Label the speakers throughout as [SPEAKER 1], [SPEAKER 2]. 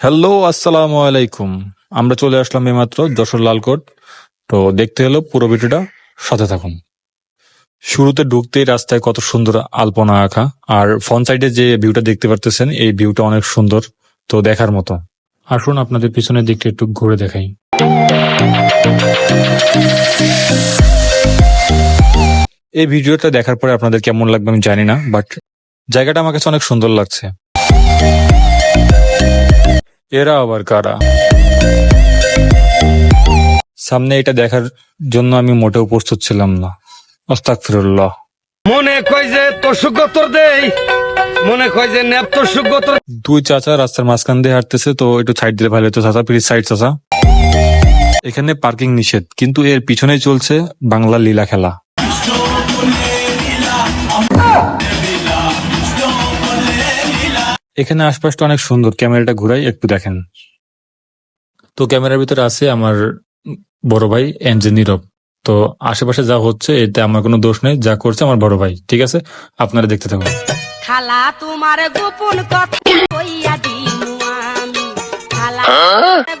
[SPEAKER 1] Hello আসসালামু আলাইকুম আমরা চলে আসলাম এইমাত্র যশোর লালকোট। তো দেখতে হলো পুরো ভিডিওটা, সাথে থাকুন। শুরুতে ঢুকতেই রাস্তায় কত সুন্দর আলপনা আঁকা। আর ফ্রন্ট সাইডে যে ভিউটা দেখতে পারতেছেন, এই ভিউটা অনেক সুন্দর। তো দেখার মতো। আসুন আপনাদের পিছনের দিকটা একটু ঘুরে দেখাই। এই ভিডিওটা দেখার পরে আপনাদের কেমন লাগবে আমি জানি না, বাট জায়গাটা আমার কাছে অনেক সুন্দর লাগছে। এরা আবার কারা? সামনে এটা দেখার জন্য আমি মোটেও প্রস্তুত ছিলাম না। অস্তাক ফিরুল্লাহ
[SPEAKER 2] মনে কয় যে তোর দেই মনে কয় যে ন্যাপ তোষক তোর
[SPEAKER 1] দুই চাচা রাস্তার মাঝখান দিয়ে হাঁটতেছে তো একটু সাইড দিলে ভালো হতো। চাচা প্লিজ সাইড চাচা। এখানে পার্কিং নিষেধ কিন্তু এর পিছনেই চলছে বাংলা লীলা খেলা। এখানে আশপাশটা অনেক সুন্দর। ক্যামেরাটা ঘুরাই একটু দেখেন। তো ক্যামেরার ভিতরে আছে আমার বড় ভাই এনজে নীরব। তো আশেপাশে যা হচ্ছে এতে আমার কোনো দোষ নেই। যা করছে আমার বড় ভাই ঠিক আছে? আপনারা দেখতে থাকুন।
[SPEAKER 3] খালা তোমার গোপন কথা কইয়া দিমু আমি। খালা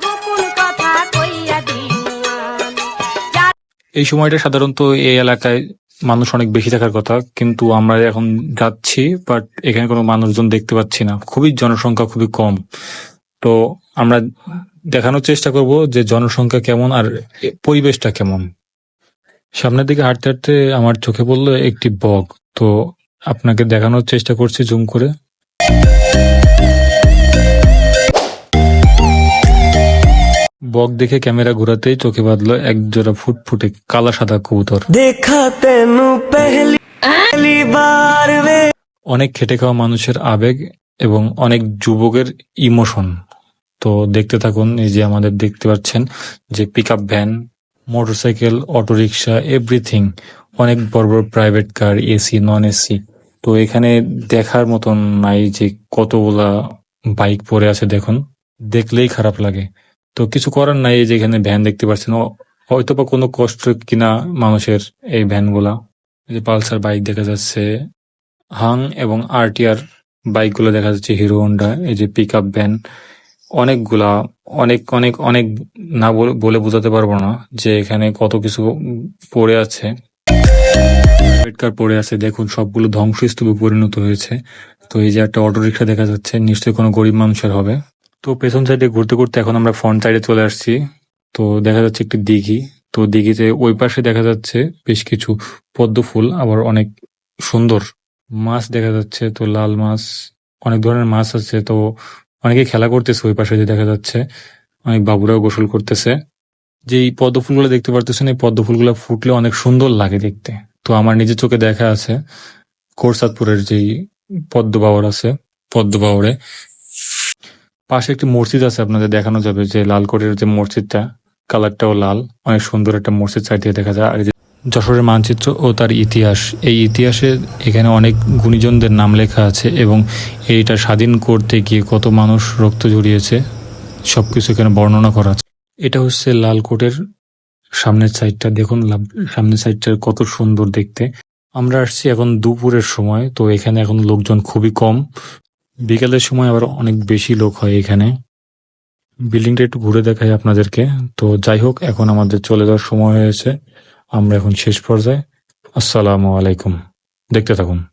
[SPEAKER 3] গোপন কথা কইয়া দিমু আমি।
[SPEAKER 1] এই সময়টা সাধারণত এই এলাকায় মানুষ অনেক বেশি থাকার কথা, কিন্তু আমরা এখন যাচ্ছি বাট এখানে কোনো মানুষজন দেখতে পাচ্ছি না। খুবই জনসংখ্যা খুবই কম। তো আমরা দেখানোর চেষ্টা করব যে জনসংখ্যা কেমন আর পরিবেশটা কেমন। সামনের দিকে হাঁটতে হাঁটতে আমার চোখে পড়ল একটি বগ তো আপনাকে দেখানোর চেষ্টা করছি জুম করে। বক দেখে ক্যামেরা ঘোরাতেই চোখে বাঁধলো এক জোড়া ফুটফুটে কালা সাদা কবুতর। অনেক খেটে খাওয়া মানুষের আবেগ এবং অনেক যুবকের ইমোশন। তো দেখতে থাকুন এই যে আমাদের দেখতে পাচ্ছেন যে pick up van motorcycle autorickshaw everything অনেক বড় বড় private car AC non AC তো এখানে দেখার মতন নাই যে কতগুলা বাইক পরে আছে দেখুন। দেখলেই খারাপ লাগে। তো কিছু করার নাই এই যে এখানে ভ্যান দেখতে পাচ্ছেন। হয়তো বা কোনো কষ্ট কিনা মানুষের এই ভ্যানগুলা। যে পালসার বাইক দেখা যাচ্ছে, হাং এবং আরটিআর বাইকগুলো দেখা যাচ্ছে, হিরো হোন্ডা, এই যে পিক আপ ভ্যান। অনেকগুলা, অনেক অনেক অনেক না বলে- বোঝাতে পারব না যে এখানে কত কিছু পড়ে আছে। পড়ে আছে, দেখুন, সবগুলো ধ্বংসস্তূপে পরিণত হয়েছে। তো এই যে একটা অটো রিক্সা দেখা যাচ্ছে, নিশ্চয়ই কোনো গরিব মানুষের হবে। তো পেছন সাইডে ঘুরতে ঘুরতে এখন আমরা ফ্রন্ট সাইডে চলে আসছি। তো দেখা যাচ্ছে একটি দিঘি। তো দিঘিতে ওই পাশে দেখা যাচ্ছে বেশ কিছু পদ্ম ফুল, আবার অনেক সুন্দর মাছ দেখা যাচ্ছে। তো লাল মাছ, অনেক ধরনের মাছ আছে। তো অনেকে খেলা করতেছে ওই পাশে যে দেখা যাচ্ছে। অনেক বাবুরাও গোসল করতেছে। যে এই পদ্ম ফুলগুলো দেখতে পারতেছেন, এই পদ্ম ফুলগুলো ফুটলে অনেক সুন্দর লাগে দেখতে। তো আমার নিজের চোখে দেখা আছে কোরসাদপুরের যেই পদ্ম বাবর আছে, পদ্ম বাবরে পাশে একটি মসজিদ আছে, আপনাদের দেখানো যাবে, যে লাল কোটের যে মসজিদটা, কালারটাও লাল, অনেক সুন্দর একটা মসজিদ সাইড দিয়ে দেখা যায়। আর যশোরের মানচিত্র ও তার ইতিহাস, এই ইতিহাসে এখানে অনেক গুণীজনদের নাম লেখা আছে এবং এইটা স্বাধীন করতে গিয়ে কত মানুষ রক্ত ঝরিয়েছে, সবকিছু এখানে বর্ণনা করা আছে। এটা হচ্ছে লালকোটের সামনের সাইডটা, দেখুন সামনের সাইডটা কত সুন্দর দেখতে। আমরা আসছি এখন দুপুরের সময়, তো এখানে এখন লোকজন খুবই কম। বিকেলের সময় আবার অনেক বেশি লোক হয় এখানে। বিল্ডিংটা একটু ঘুরে দেখাই আপনাদেরকে। তো যাই হোক, এখন আমাদের চলে যাওয়ার সময় হয়েছে। আমরা এখন শেষ পর্যায়ে। আসসালামু আলাইকুম। দেখতে থাকুন।